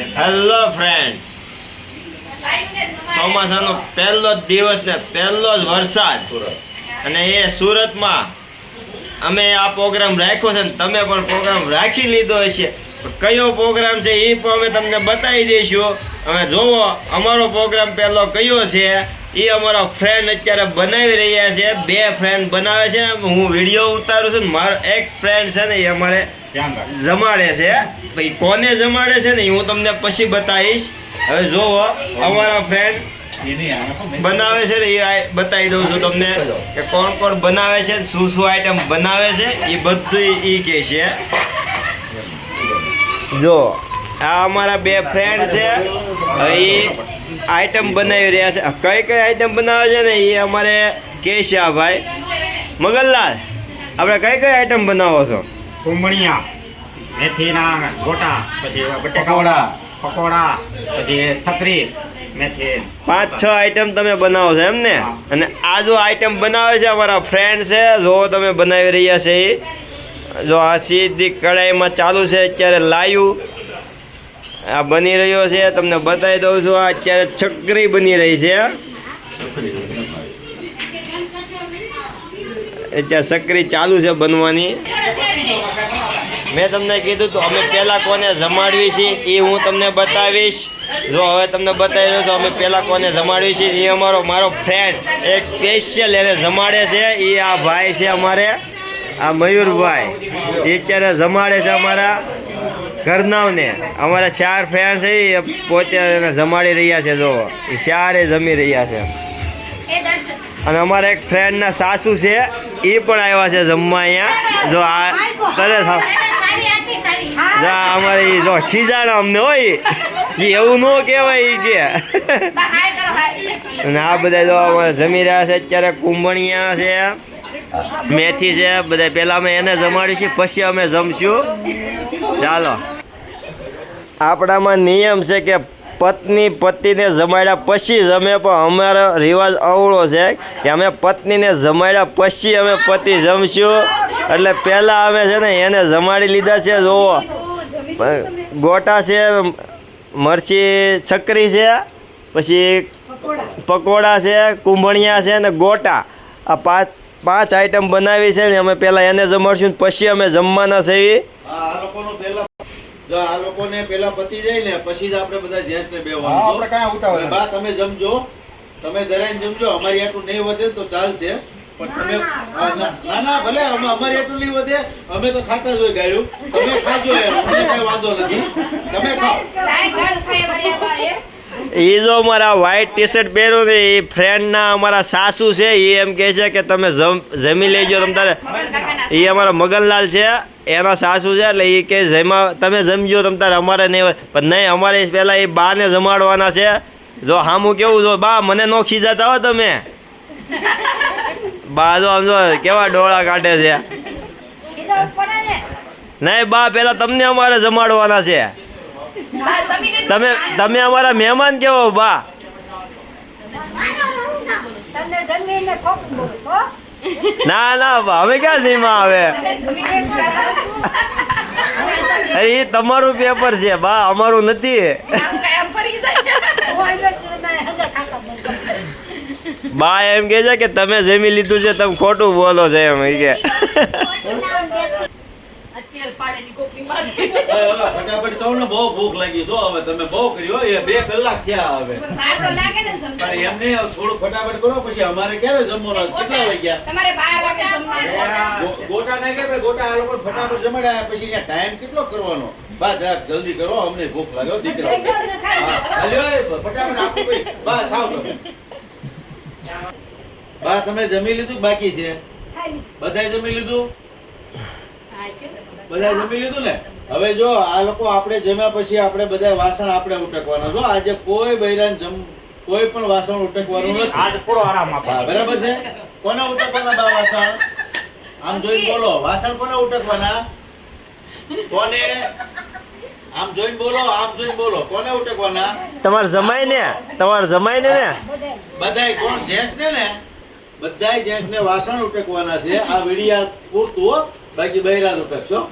Hello friends ચોમાસાનો પહેલો જ દિવસ ને પહેલો જ વરસાદ. અને એ સુરતમાં અમે આ પ્રોગ્રામ રાખ્યો છે ને તમે પણ પ્રોગ્રામ રાખી લીધો હશે. કયો પ્રોગ્રામ છે એ પણ અમે તમને બતાવી દઈશું. અમે જોવો, અમારો પ્રોગ્રામ પહેલો કયો છે એ અમારા ફ્રેન્ડ અત્યારે બનાવી રહ્યા છે. બે ફ્રેન્ડ બનાવે છે. હું વીડિયો ઉતારું છું મારો એક ફ્રેન્ડ છે ને એ અમારે જમાડે છે. ભાઈ કોને જમાડે છે ને હું તમને પછી બતાવીશ. હવે જોવો, અમારા ફ્રેન્ડ બનાવે છે ને એ બતાવી દઉં છું તમને કે કોણ કોણ બનાવે છે, શું શું આઈટમ બનાવે છે, એ બધું એ કહે છે. જો, આ અમારા બે ફ્રેન્ડ છે. એ આઈટમ બનાવી રહ્યા છે. કઈ કઈ આઈટમ બનાવે છે ને એ અમારે કહે છે આ ભાઈ. મગનલાલ આપણે કઈ કઈ આઈટમ બનાવો છો? કુંબળિયા મેથીના ગોટા પછી બટેકા પકોડા. પછી સતરી મેથી. પાંચ છ આઈટમ તમે બનાવો છો એમ ને? અને આ જો આઈટમ બનાવે છે અમારા ફ્રેન્ડ છે જો તમે બનાવી રહ્યા છે એ જો આ સીધી કઢાઈમાં ચાલુ છે અત્યારે લાયું. આ બની રહ્યો છે તમને બતાવી દઉં છું આ અત્યારે છકરી બની રહી છે. અત્યારે સક્રી ચાલુ છે બનવાની. મેં તમને કીધું તો અમે પહેલાં કોને જમાડવી છે એ હું તમને બતાવીશ. જો હવે તમને બતાવી રહ્યો તો અમે પહેલાં કોને જમાડવી છે એ અમારો મારો ફ્રેન્ડ એક સ્પેશિયલ એને જમાડે છે. એ આ ભાઈ છે અમારે આ મયુરભાઈ. એ અત્યારે જમાડે છે અમારા ઘરનાવને. અમારા ચાર ફ્રેન્ડ છે એ પોતે એને જમાડી રહ્યા છે જો. એ ચારે જમી રહ્યા છે. અને અમારા એક ફ્રેન્ડના સાસુ છે એ પણ આવ્યા છે જમવા અહીંયા. જો આ કરે છે જો, અમારે જો ખીજાણા અમને હોય એ એવું ન કહેવાય એ કે. અને આ બધા જો અમારે જમી રહ્યા છે, અત્યારે કુંભણિયા છે, મેથી છે, બધા પહેલાં અમે એને જમાડીશું પછી અમે જમશું. ચાલો. આપણામાં નિયમ છે કે પત્ની પતિને જમાડ્યા પછી જમે પણ અમારો રિવાજ અવળો છે કે અમે પત્નીને જમાડ્યા પછી અમે પતિ જમશું. એટલે પહેલાં અમે છે ને એને જમાડી લીધા છે જોવો ગોટા છે, મરચી છકરી છે, પછી પકોડા છે, કુંભણિયા છે અને ગોટા. આ પાંચ પાંચ આઈટમ બનાવી છે ને અમે પહેલાં એને જમાડશું પછી અમે જમવાના છીએ. જો આ લોકોને પેલા પતી જાય ને પછી જ આપણે બધા જેન્ટ્સને ને બેવાનું આપણે કાંઈ ઉતાવળ બા તમે જમજો. તમે દરાઈને જમજો. અમારી આટલું નહીં વધે તો ચાલશે. પણ તમે ના ના, ના ભલે અમે અમારી આટલું નહીં વધે. અમે તો ખાતા જ હોય ગાયું. તમે ખાજો એમ. અમને કઈ વાંધો નથી. તમે ખાઓ. એ જો અમારા વ્હાઈટ ટી શર્ટ પહેર્યું ને એ ફ્રેન્ડના અમારા સાસુ છે એ એમ કહે છે કે તમે જમ જમી લેજો તમ તારે. એ અમારા મગનલાલ છે. એના સાસુ છે એટલે એ કે જેમાં તમે જમજો તમ તારે અમારે નહીં હોય. પણ નહીં, અમારે પહેલાં એ બાને જમાડવાના છે. જો હામું કેવું જો બા, મને નો ખીજાતા હો તમે. બા, જો આમ જો, કેવા ડોળા કાઢે છે. નહીં, બા, પહેલાં તમને અમારે જમાડવાના છે. તમે તમે અમારા મહેમાન કેવો, બા? ના ના અમે ક્યાં સીમા આવે? અરે, એ તમારું પેપર છે, બા, અમારું નથી. બા, એમ કે છે કે તમે જમી લીધું છે, તમે ખોટું બોલો છો એમ ફટાફટ કહું ને બહુ ભૂખ લાગી. છો હવે તમે બહુ કર્યો એ બે કલાક થયા હવે. પણ એમને થોડું ફટાફટ કરો પછી અમારે ક્યારે જમવાનું? કેટલા વાગ્યા? તમારે બાર વાગે જમવાનું. ગોટા નાખે કે ગોટા આ લોકો ફટાફટ જમાડ્યા. પછી ત્યાં ટાઈમ કેટલો કરવાનો? બા જરાક જલ્દી કરો અમને ભૂખ લાગ્યો દીકરા હા, ફટાફટ આપો ભાઈ. બા થાવ તમે. બા તમે જમી લીધું બાકી છે? બધાય જમી લીધું? બધાય જમી લીધું ને? હવે જો આ લોકો આપણે જમ્યા પછી આપણે બધા વાસણ આપણે ઉટકવાના. જો આજે કોઈ બૈરાન જમ કોઈ પણ વાસણ ઉટકવાનું નથી. આજ પૂરો આરામ આપે. બરાબર છે? કોને ઉટકવાના બા વાસણ? આમ જોઈને બોલો વાસણ કોને ઉટકવાના? કોને? આમ જોઈને બોલો આમ જોઈને બોલો. કોને ઉટકવાના? તમારે જમાઈ ને? તમારે જમાઈ ને ને? બધાય કોણ જેસ ને? ને બધાય જેસ ને વાસણ ઉટકવાના છે. આ વિડિયા પૂરતું હો. બાકી બૈરા ઉટકશો